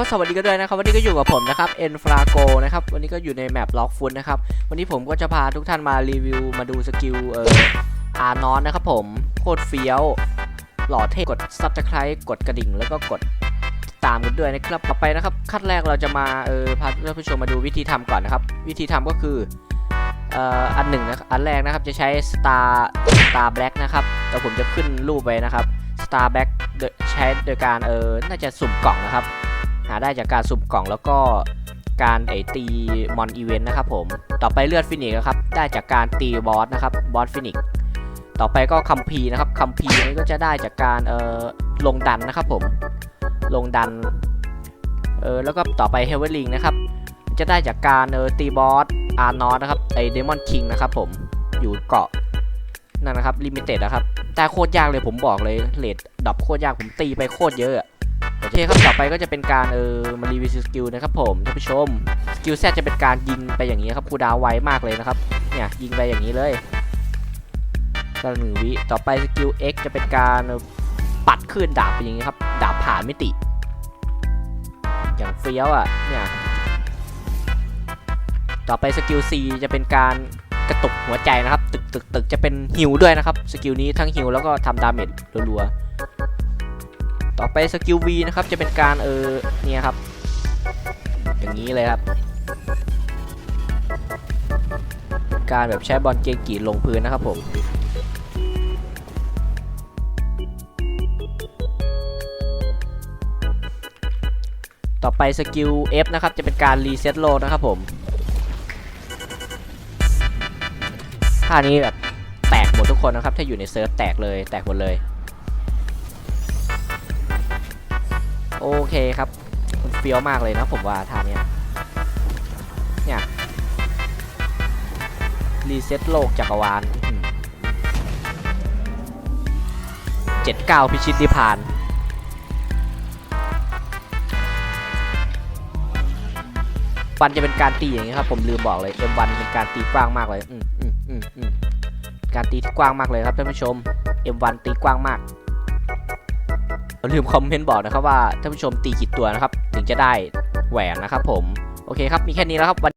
ก็สวัสดีกันด้วยนะครับ วันนี้ก็อยู่กับผมนะครับเอ็นฟราโกนะครับ วันนี้ก็อยู่ในแมปล็อกฟุตนะครับ วันนี้ผมก็จะพาทุกท่านมารีวิวมาดูสกิลเอ่ออานอนนะครับผม โคตรเฟี้ยว หล่อเท่กดซับสไคร b ์กดกระดิ่ง แล้วก็กดติดตามกันด้วยนะครับ ต่อไปนะครับ ขั้นแรกเราจะมาเออพาท่านผู้ชมมาดูวิธีทำก่อนนะครับ วิธีทำก็คือเอ่ออันหนึ่งนะครับอันแรกนะครับจะใช้ Star Star Black นะครับแต่ผมจะขึ้นรูปไว้นะครับ Star Black โดยใช้โดยการเออน่าจะสุ่มกล่องนะครับ หาได้จากการสุ่มกล่องแล้วก็การไอตีมอนอีเวนต์นะครับผม ต่อไปเลือดฟินิกนะครับ ได้จากการตีบอสนะครับ บอสฟินิก ต่อไปก็คัมพีนะครับ คัมพีนี้ก็จะได้จากการเอ่อลงดันนะครับผม ลงดัน เออแล้วก็ต่อไปเฮเวอร์ลิงนะครับ จะได้จากการเออตีบอสอาร์นอสนะครับ ไอเดมอนคิงนะครับผม อยู่เกาะนั่นนะครับลิมิเต็ดนะครับ แต่โคตรยากเลยผมบอกเลยเลดดับโคตรยากผมตีไปโคตรเยอะ เคครับต่อไปก็จะเป็นการเออมารีวิวสกิลนะครับผมท่านผู้ชมสกิลแซจะเป็นการยิงไปอย่างนี้ครับคูดาวไวมากเลยนะครับเนี่ยยิงไปอย่างนี้เลยก็หนึ่งวิต่อไปสกิล X จะเป็นการปัดขึ้นดาบไปอย่างนี้ครับดาบผ่านมิติ อย่างเฟี้ยวอะเนี่ยต่อไปสกิล C จะเป็นการกระตุกหัวใจนะครับ ตึกตึกตึกจะเป็นฮิวด้วยนะครับ สกิลนี้ทั้งฮิวแล้วก็ทำดาเมจรัวๆ ต่อไปสกิล V นะครับจะเป็นการเออเนี่ยครับ อย่างนี้เลยครับ การแบบใช้บอลเกกีลงพื้นนะครับผมต่อไปสกิล F นะครับ จะเป็นการรีเซ็ตโลนะครับผมท่านี้แบบแตกหมดทุกคนนะครับ ถ้าอยู่ในเซิร์ฟแตกเลยแตกหมดเลย โอเคครับมันเฟี้ยวมากเลยนะผมว่าท่าเนี้ยเนี่ยรีเซ็ตโลกจักรวาลเจ็ดเก้าพิชิตนิพพานวันจะเป็นการตีอย่างนี้ครับผมลืมบอกเลย M1 เป็นการตีกว้างมากเลยอืมอืมอืมอืมการตีที่กว้างมากเลยครับท่านผู้ชม M1 ตีกว้างมาก ลืมคอมเมนต์บอกนะครับว่าท่านผู้ชมตีกี่ตัวนะครับ ถึงจะได้แหวนนะครับผม โอเคครับ มีแค่นี้แล้วครับวัน